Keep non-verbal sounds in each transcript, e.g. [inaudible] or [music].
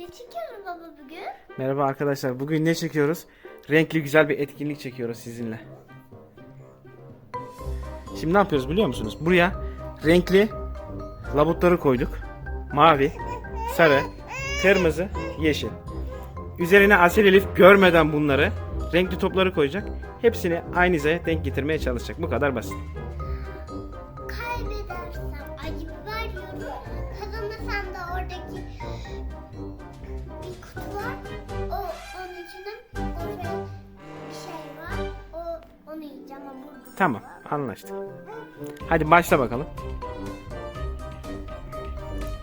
Ne çekiyoruz baba bugün? Merhaba arkadaşlar. Bugün ne çekiyoruz? Renkli güzel bir etkinlik çekiyoruz sizinle. Şimdi ne yapıyoruz biliyor musunuz? Buraya renkli labutları koyduk. Mavi, sarı, kırmızı, yeşil. Üzerine Asil Elif görmeden bunları renkli topları koyacak. Hepsini aynı hizaya denk getirmeye çalışacak. Bu kadar basit. Tamam, anlaştık. Hadi başla bakalım.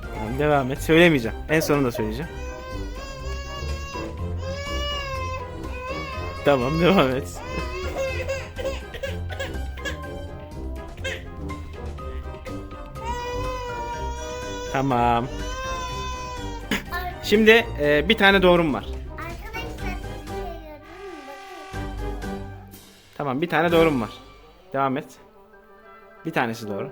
Tamam, devam et. Söylemeyeceğim. En sonunda söyleyeceğim. Tamam, devam et. Tamam. Şimdi e, bir tane doğrum var. Tamam, bir tane doğrum var. Devam et. Bir tanesi doğru.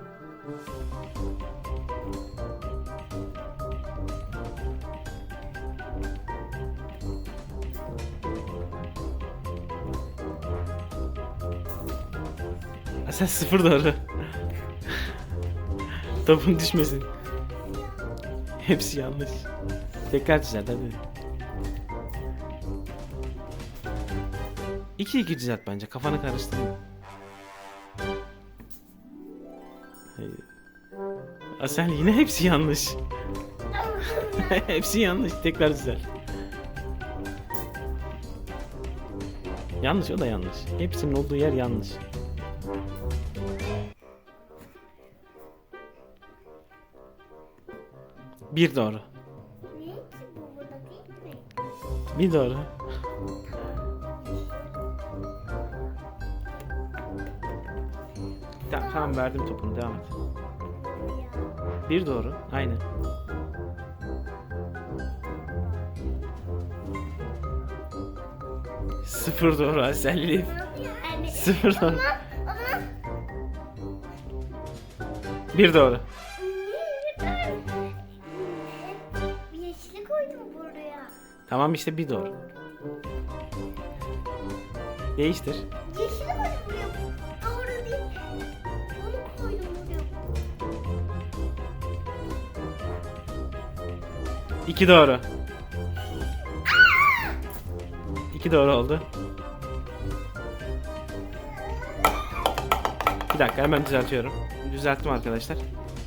Sen sıfır doğru. [laughs] Topun düşmesin. Hepsi yanlış. Tekrar düzelt hadi. İki iki düzelt bence. Kafanı karıştırma. Hayır. Aa, sen yine hepsi yanlış. [laughs] hepsi yanlış. Tekrar düzelt. Yanlış o da yanlış. Hepsinin olduğu yer yanlış. Bir doğru. Bir doğru. Tamam, tamam verdim topunu devam et. Bir doğru. Aynen. Sıfır doğru Aselli. Yani, Sıfır doğru. Bir doğru. Tamam işte bir doğru. Değiştir. İki doğru. İki doğru oldu. Bir dakika hemen düzeltiyorum. Düzelttim arkadaşlar.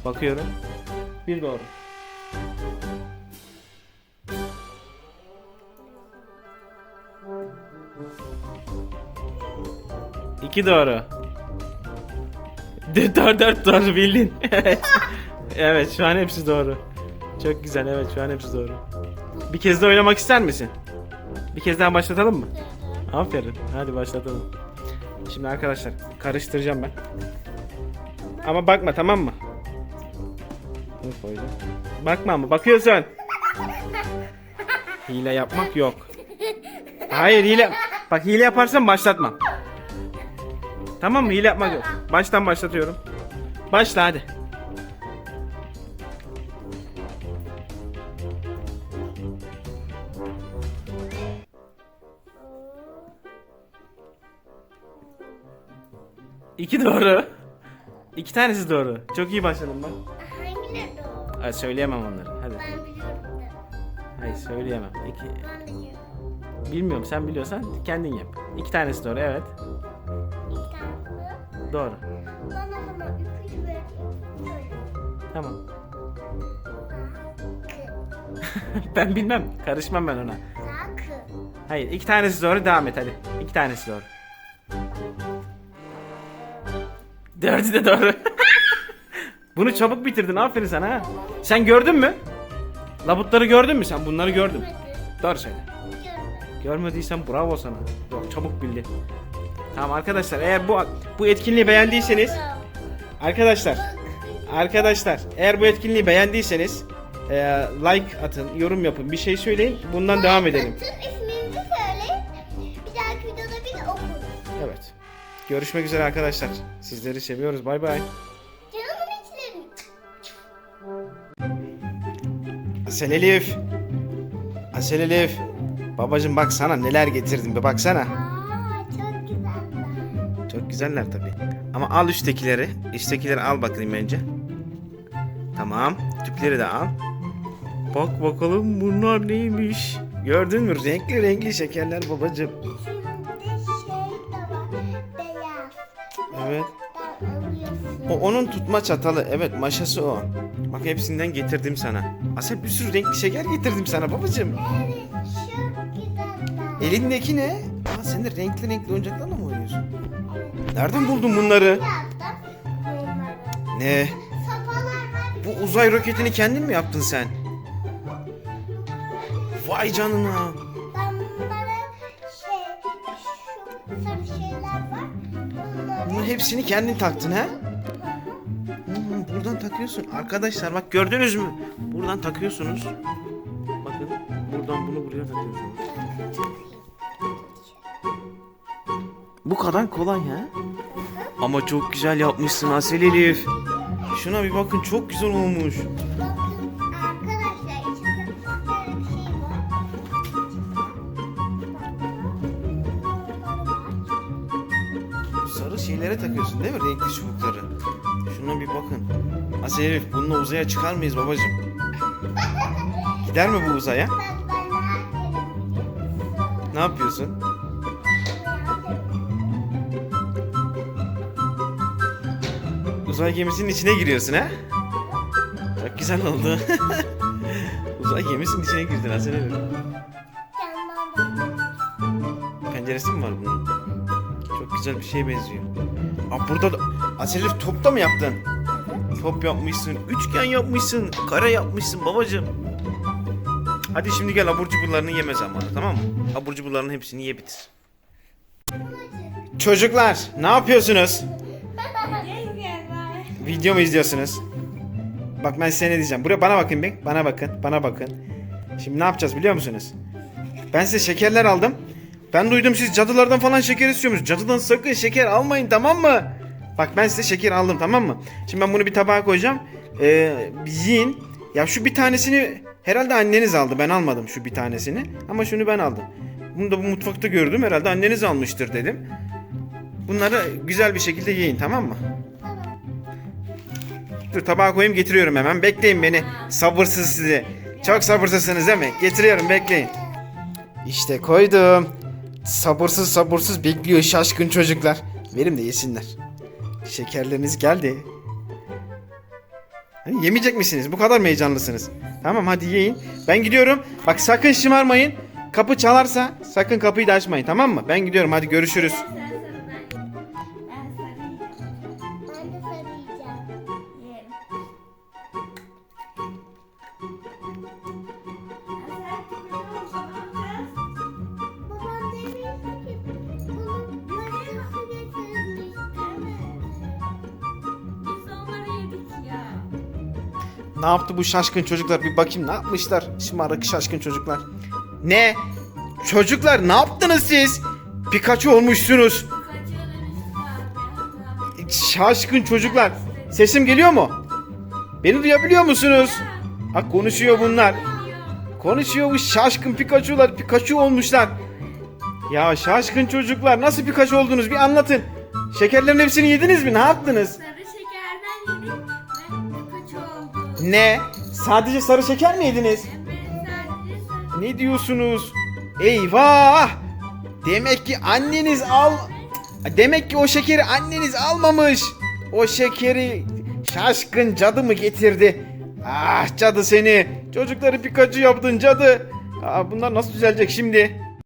Bakıyorum. Bir doğru. İki doğru. Dört dört, doğru bildin. [laughs] Evet şu an hepsi doğru. Çok güzel evet şu an hepsi doğru. Bir kez de oynamak ister misin? Bir kez daha başlatalım mı? Aferin. Hadi başlatalım. Şimdi arkadaşlar karıştıracağım ben. Ama bakma tamam mı? Bakma mı? Bakıyorsun. Hile yapmak yok. Hayır hile. Bak hile yaparsan başlatmam. Tamam mı? Hile yapmak yok. Baştan başlatıyorum. Başla hadi. İki doğru. İki tanesi doğru. Çok iyi başladın bak. Hangileri doğru? Ay, söyleyemem onları. Hadi. Ben biliyorum da. Hayır söyleyemem. İki. Ben biliyorum. Bilmiyorum sen biliyorsan kendin yap. İki tanesi doğru evet. İki tane. Doğru. Bana hemen ipucu ver. Tamam. [laughs] Ben bilmem. Karışmam ben ona. Sakı. Hayır iki tanesi doğru devam et hadi. İki tanesi doğru. Dördü de doğru. [laughs] Bunu çabuk bitirdin aferin sana ha. Sen gördün mü? Labutları gördün mü sen? Bunları gördün. Doğru söyle. Görmediysen bravo sana. Yok çabuk bildin. Tamam arkadaşlar eğer bu bu etkinliği beğendiyseniz arkadaşlar arkadaşlar eğer bu etkinliği beğendiyseniz e, like atın, yorum yapın, bir şey söyleyin. Bundan devam edelim. Tüm isminizi söyleyin. Bir dahaki videoda bir de okuruz. Evet. Görüşmek üzere arkadaşlar. Sizleri seviyoruz. Bay bay. Canımın içlerini. Sen Elif. Asel Elif. Babacım bak sana neler getirdim bir baksana. Aa çok güzeller. Çok güzeller tabii. Ama al üsttekileri. Üsttekileri al bakayım önce. Tamam. Tüpleri de al. Bak bakalım bunlar neymiş. Gördün mü? Renkli renkli şekerler babacım. Şey. Evet. O onun tutma çatalı. Evet maşası o. Bak hepsinden getirdim sana. Asel bir sürü renkli şeker getirdim sana babacım. Elindeki ne? Aa, sen de renkli renkli oyuncaklarla mı oynuyorsun? Nereden buldun bunları? Ne? Sopalar var. Bu uzay roketini kendin mi yaptın sen? Vay canına. Ben bunlara şey şu sarı şeyler var. Bunları Bunun hepsini kendin taktın ha? Hmm, buradan takıyorsun. Arkadaşlar bak gördünüz mü? Buradan takıyorsunuz. Bakın buradan bunu buraya takıyorsunuz. Bu kadar kolay ha? Ama çok güzel yapmışsın Asel Elif. Şuna bir bakın çok güzel olmuş. Çubukları. Şuna bir bakın. Asel Elif bununla uzaya çıkar mıyız babacım? Gider mi bu uzaya? Ne yapıyorsun? Uzay gemisinin içine giriyorsun ha? Çok güzel oldu. [laughs] Uzay gemisinin içine girdin Asel Elif. Penceresi mi var bunun? Çok güzel bir şeye benziyor. Aa burada da... Asel Elif top da mı yaptın? Top yapmışsın, üçgen yapmışsın, kare yapmışsın babacığım. Hadi şimdi gel abur cuburlarını yeme zamanı tamam mı? Abur cuburların hepsini ye bitir. Çocuklar ne yapıyorsunuz? Video mu izliyorsunuz? Bak ben size ne diyeceğim. Buraya bana bakın bir. Bana bakın. Bana bakın. Şimdi ne yapacağız biliyor musunuz? Ben size şekerler aldım. Ben duydum siz cadılardan falan şeker istiyormuş. Cadıdan sakın şeker almayın tamam mı? Bak ben size şeker aldım tamam mı? Şimdi ben bunu bir tabağa koyacağım. Ee, yiyin. Ya şu bir tanesini herhalde anneniz aldı. Ben almadım şu bir tanesini. Ama şunu ben aldım. Bunu da bu mutfakta gördüm. Herhalde anneniz almıştır dedim. Bunları güzel bir şekilde yiyin tamam mı? Dur tabağa koyayım getiriyorum hemen. Bekleyin beni. Sabırsız sizi. Çok sabırsızsınız değil mi? Getiriyorum bekleyin. İşte koydum. Sabırsız sabırsız bekliyor şaşkın çocuklar. Verim de yesinler. Şekerleriniz geldi. Yemeyecek misiniz? Bu kadar mı heyecanlısınız? Tamam hadi yiyin. Ben gidiyorum. Bak sakın şımarmayın. Kapı çalarsa sakın kapıyı da açmayın tamam mı? Ben gidiyorum hadi görüşürüz. Ne yaptı bu şaşkın çocuklar? Bir bakayım ne yapmışlar? Şımarık şaşkın çocuklar. Ne? Çocuklar ne yaptınız siz? Pikachu olmuşsunuz. Şaşkın çocuklar. Sesim geliyor mu? Beni duyabiliyor musunuz? Ha konuşuyor bunlar. Konuşuyor bu şaşkın Pikachu'lar. Pikachu olmuşlar. Ya şaşkın çocuklar nasıl Pikachu oldunuz bir anlatın. Şekerlerin hepsini yediniz mi? Ne yaptınız? Ne? Sadece sarı şeker mi yediniz? Ne diyorsunuz? Eyvah! Demek ki anneniz al... Demek ki o şekeri anneniz almamış. O şekeri şaşkın cadı mı getirdi? Ah cadı seni. Çocukları Pikachu yaptın cadı. Aa, bunlar nasıl düzelecek şimdi?